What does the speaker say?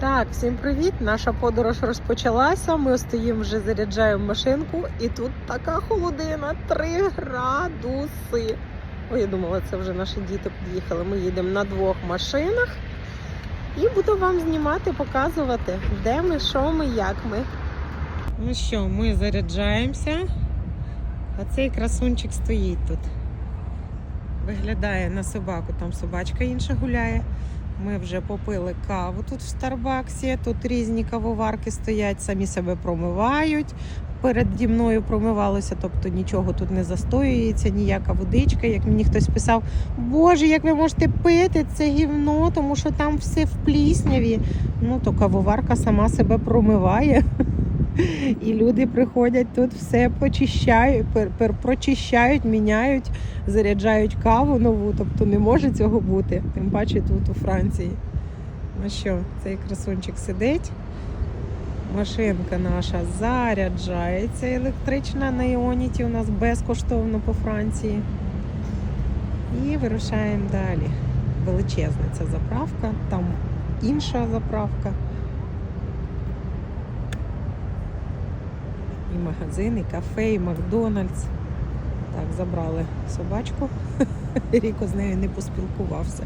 Так, всім привіт! Наша подорож розпочалася. Ми стоїмо вже заряджаємо машинку, і тут така холодина 3 градуси. Ой, я думала, це вже наші діти під'їхали. Ми їдемо на двох машинах і буду вам знімати, показувати, де ми, що ми, як ми. Ну що, ми заряджаємося, а цей красунчик стоїть тут. Виглядає на собаку, там собачка інша гуляє. Ми вже попили каву тут в Старбаксі. Тут різні кавоварки стоять, самі себе промивають. Переді мною промивалося, тобто нічого тут не застоюється, ніяка водичка. Як мені хтось писав, Боже, як ви можете пити це гівно, тому що там все в плісняві. Ну то кавоварка сама себе промиває. І люди приходять тут все почищають, прочищають, міняють, заряджають каву нову. Тобто не може цього бути. Тим паче тут у Франції. Ну що, цей красунчик сидить. Машинка наша заряджається електрична на Іоніті. У нас безкоштовно по Франції. І вирушаємо далі. Величезна ця заправка, там інша заправка. І магазин, і кафе, і Макдональдс. Так, забрали собачку. Ріко з нею не поспілкувався.